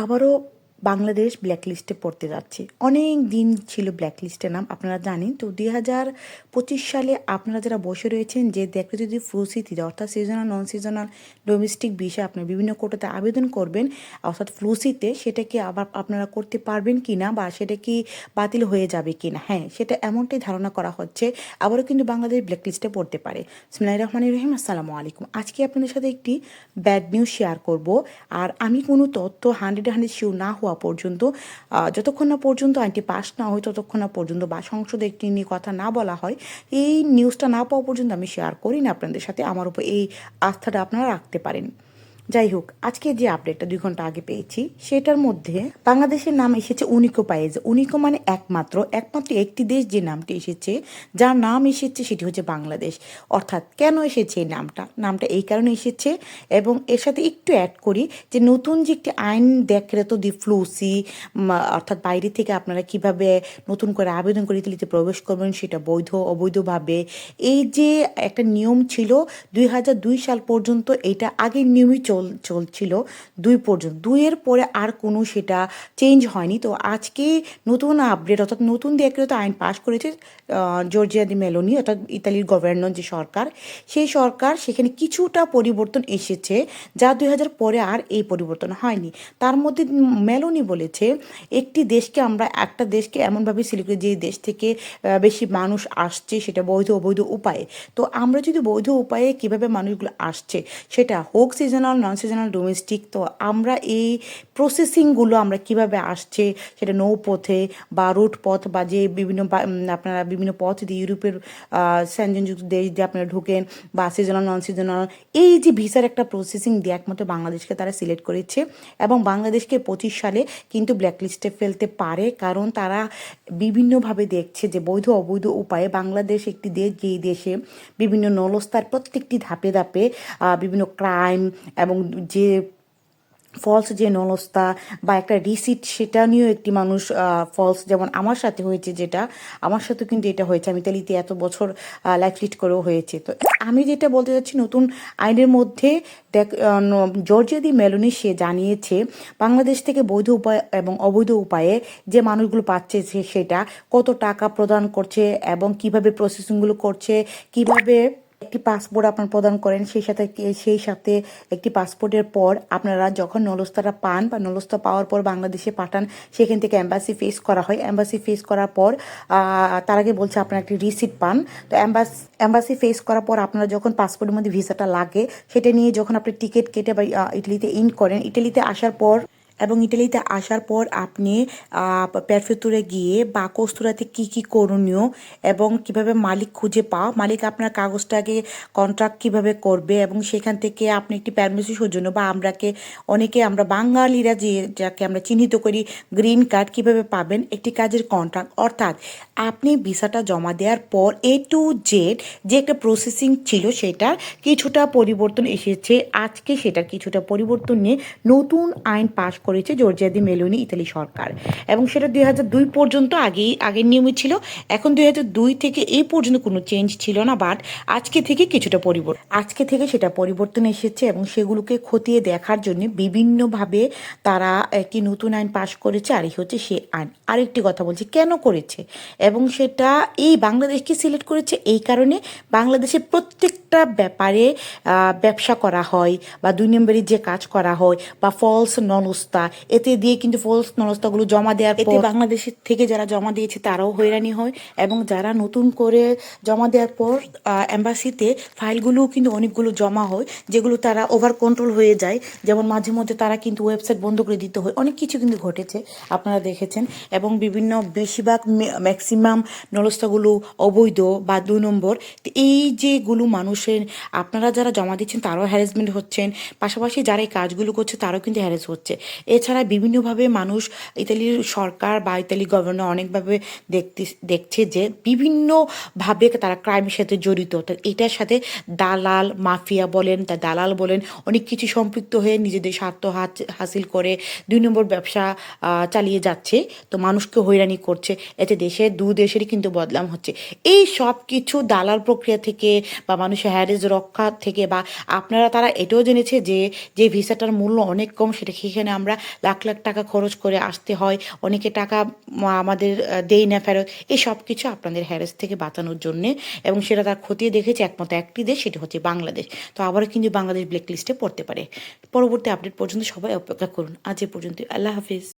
আবারও বাংলাদেশ ব্ল্যাকলিস্টে পড়তে যাচ্ছে। অনেক দিন ছিল ব্ল্যাকলিস্টের নাম, আপনারা জানেন। তো দুই হাজার পঁচিশ সালে আপনারা যারা বসে রয়েছেন, যে দেখে যদি ফ্লুসিটিতে অর্থাৎ সিজনাল নন সিজনাল ডোমেস্টিক বিষয়ে আপনার বিভিন্ন কোটাতে আবেদন করবেন, অর্থাৎ ফ্লুসিতে সেটা কি আবার আপনারা করতে পারবেন কি না বা সেটা কি বাতিল হয়ে যাবে কি না হ্যাঁ সেটা এমনটাই ধারণা করা হচ্ছে। আবারও কিন্তু বাংলাদেশ ব্ল্যাকলিস্টে পড়তে পারে। ইসমিল্লাহ রহমান রহিম, আসসালামু আলাইকুম। আজকে আপনাদের সাথে একটি ব্যাড নিউজ শেয়ার করব। আর আমি কোনো তথ্য হান্ড্রেড হান্ড্রেড শিও না হওয়া পর্যন্ত যতক্ষণ না পর্যন্ত আইনটি পাস না হয়, ততক্ষণ না পর্যন্ত বা সংসদে একটি নিয়ে কথা না বলা হয়, এই নিউজটা না পাওয়া পর্যন্ত আমি শেয়ার করি না। আপনাদের সাথে আমার উপর এই আস্থাটা আপনারা রাখতে পারেন। যাই হোক আজকে যে আপডেটটা দুই ঘণ্টা আগে পেয়েছি, সেটার মধ্যে বাংলাদেশের নাম এসেছে উনিকো পায়েজ উনিকো মানে একমাত্র একমাত্র একটি দেশ যে নামটি এসেছে, যার নাম এসেছে সেটি হচ্ছে বাংলাদেশ। অর্থাৎ কেন এসেছে এই নামটা? নামটা এই কারণে এসেছে এবং এর সাথে একটু অ্যাড করি যে নতুন যে একটি আইন তো দি ফ্লুসি অর্থাৎ বাইরে থেকে আপনারা কীভাবে নতুন করে আবেদন করে ইতালিতে প্রবেশ করবেন সেটা বৈধ, অবৈধভাবে। এই যে একটা নিয়ম ছিল, দুই হাজার দুই সাল পর্যন্ত এটা আগের নিয়মই চল চলছিল দুই পর্যন্ত। দুইয়ের পরে আর কোনো সেটা চেঞ্জ হয়নি। তো আজকে নতুন আপডেট অর্থাৎ নতুন দিয়ে দেখলে আইন পাশ করেছে জর্জিয়া দি মেলোনি অর্থাৎ ইতালির গভর্নর যে সরকার, সেই সরকার সেখানে কিছুটা পরিবর্তন এসেছে যা দুই হাজার পরে আর এই পরিবর্তন হয়নি। তার মধ্যে মেলোনি বলেছে, একটি দেশকে আমরা একটা দেশকে এমনভাবে সিলেক্ট করি যে দেশ থেকে বেশি মানুষ আসছে, সেটা বৈধ, অবৈধ উপায়ে। তো আমরা যদি বৈধ উপায়ে কীভাবে মানুষগুলো আসছে, সেটা হোক সিজনাল নন সিজনাল ডোমেস্টিক তো আমরা এই প্রসেসিংগুলো আমরা কীভাবে আসছে, সেটা নৌপথে বা রুট পথ বা যে বিভিন্ন আপনারা বিভিন্ন পথ দিয়ে ইউরোপের স্যানজনযুক্ত দেশ দিয়ে আপনারা ঢুকেন বা সিজনাল নন সিজনাল এই যে ভিসার একটা প্রসেসিং দিয়ে একমাত্র বাংলাদেশকে তারা সিলেক্ট করেছে এবং বাংলাদেশকে পঁচিশ সালে কিন্তু ব্ল্যাকলিস্টে ফেলতে পারে কারণ তারা বিভিন্নভাবে দেখছে যে বৈধ, অবৈধ উপায়ে বাংলাদেশ একটি দেশ, যেই দেশে বিভিন্ন নলস্তার প্রত্যেকটি ধাপে ধাপে বিভিন্ন ক্রাইম এবং যে ফলস যে নলস্তা বা একটা রিসিট সেটা নিয়েও একটি মানুষ ফলস যেমন আমার সাথে হয়েছে যেটা, আমার সাথে কিন্তু এটা হয়েছে। আমি ইতালিতে এত বছর লাইফ লিড করেও হয়েছে। তো আমি যেটা বলতে চাচ্ছি, নতুন আইনের মধ্যে দেখ জর্জিয়া দি মেলোনি সে জানিয়েছে, বাংলাদেশ থেকে বৈধ উপায় এবং অবৈধ উপায়ে যে মানুষগুলো পাচ্ছে সেটা, কত টাকা প্রদান করছে এবং কীভাবে প্রসেসিংগুলো করছে, কীভাবে একটি পাসপোর্ট আপনার প্রদান করেন, সেই সাথে সেই সাথে একটি পাসপোর্টের পর আপনারা যখন নলস্তাটা পান বা নলস্তা পাওয়ার পর বাংলাদেশে পাঠান, সেখান থেকে অ্যাম্বাসি ফেস করা হয়। অ্যাম্বাসি ফেস করার পর তার আগে বলছে আপনারা একটি রিসিট পান। তো অ্যাম্বাস অ্যাম্বাসি ফেস করার পর আপনারা যখন পাসপোর্টের মধ্যে ভিসাটা লাগে, সেটা নিয়ে যখন আপনি টিকিট কেটে বা ইটালিতে ইন করেন ইটালিতে আসার পর এবং ইটালিতে আসার পর আপনি প্যারফেতুরে গিয়ে বা কস্তুরাতে কী কি করণীয় এবং কীভাবে মালিক খুঁজে পাও মালিক আপনার কাগজটাকে কন্ট্রাক্ট কীভাবে করবে এবং সেখান থেকে আপনি একটি প্যারমিসি সৌজন্য বা আমরাকে, অনেকে আমরা বাঙালিরা যে, যাকে আমরা চিহ্নিত করি গ্রিন কার্ড কীভাবে পাবেন, একটি কাজের কন্ট্রাক্ট অর্থাৎ আপনি ভিসাটা জমা দেওয়ার পর এ টু জেড যে একটা প্রসেসিং ছিল সেটার কিছুটা পরিবর্তন এসেছে। আজকে সেটার কিছুটা পরিবর্তন নিয়ে নতুন আইন পাশ করেছে জর্জিয়া দি মেলোনি, ইতালি সরকার। এবং সেটা দুই হাজার দুই পর্যন্ত আগেই, আগের নিয়মই ছিল। এখন দুই হাজার দুই থেকে এই পর্যন্ত কোনো চেঞ্জ ছিল না বাট আজকে থেকে কিছুটা পরিবর্তন, আজকে থেকে সেটা পরিবর্তন এসেছে এবং সেগুলোকে খতিয়ে দেখার জন্য বিভিন্নভাবে তারা একটি নতুন আইন পাশ করেছে, আর হচ্ছে সে আইন। আরেকটি কথা বলছি, কেন করেছে? এবং সেটা এই বাংলাদেশকে সিলেক্ট করেছে এই কারণে বাংলাদেশে প্রত্যেকটা ব্যাপারে ব্যবসা করা হয় বা দুই নম্বরের যে কাজ করা হয় বা ফলস নলস্তা এতে দিয়ে কিন্তু ফলস নলস্তাগুলো জমা দেওয়ার এতে বাংলাদেশের থেকে যারা জমা দিয়েছে তারাও হয়রানি হয় এবং যারা নতুন করে জমা দেওয়ার পর অ্যাম্বাসিতে ফাইলগুলোও কিন্তু অনেকগুলো জমা হয় যেগুলো তারা ওভার কন্ট্রোল হয়ে যায়। যেমন মাঝে মধ্যে তারা কিন্তু ওয়েবসাইট বন্ধ করে দিতে হয়। অনেক কিছু কিন্তু ঘটেছে আপনারা দেখেছেন। এবং বিভিন্ন বেশিরভাগ ম্যাক্সিমাম নলস্তাগুলো অবৈধ বা দুই নম্বর। এই যেগুলো মানুষের আপনারা যারা জমা দিচ্ছেন তারাও হ্যারাসমেন্ট হচ্ছেন। পাশাপাশি যারা এই কাজগুলো করছে তারাও কিন্তু হ্যারাস হচ্ছে। এছাড়া বিভিন্নভাবে মানুষ ইতালির সরকার বা ইতালি গভর্নর অনেকভাবে দেখতে, দেখছে যে বিভিন্নভাবে তারা ক্রাইমের সাথে জড়িত। এটার সাথে দালাল, মাফিয়া বলেন, তা দালাল বলেন, অনেক কিছু সম্পৃক্ত হয়ে নিজেদের স্বার্থ হাসিল করে দুই নম্বর ব্যবসা চালিয়ে যাচ্ছে। তো মানুষকে হয়রানি করছে। এতে দেশে, দু দেশেরই কিন্তু বদলাম হচ্ছে। এই সব কিছু দালাল প্রক্রিয়া থেকে বা মানুষের হ্যারেজ রক্ষা থেকে বা আপনারা, তারা এটাও জেনেছে যে যে ভিসাটার মূল্য অনেক কম, সেটা সেখানে আমরা আমরা লাখ লাখ টাকা খরচ করে আসতে হয়, অনেকে টাকা আমাদের দেই না ফেরত। এই সব কিছু আপনাদের হ্যারেস থেকে বাঁচানোর জন্যে এবং সেটা তার খতিয়ে দেখেছে একমাত্র একটি দেশ, সেটি হচ্ছে বাংলাদেশ। তো আবারও কিন্তু বাংলাদেশ ব্ল্যাক লিস্টে পড়তে পারে। পরবর্তী আপডেট পর্যন্ত সবাই অপেক্ষা করুন। আজ এ পর্যন্ত আল্লাহ হাফিজ।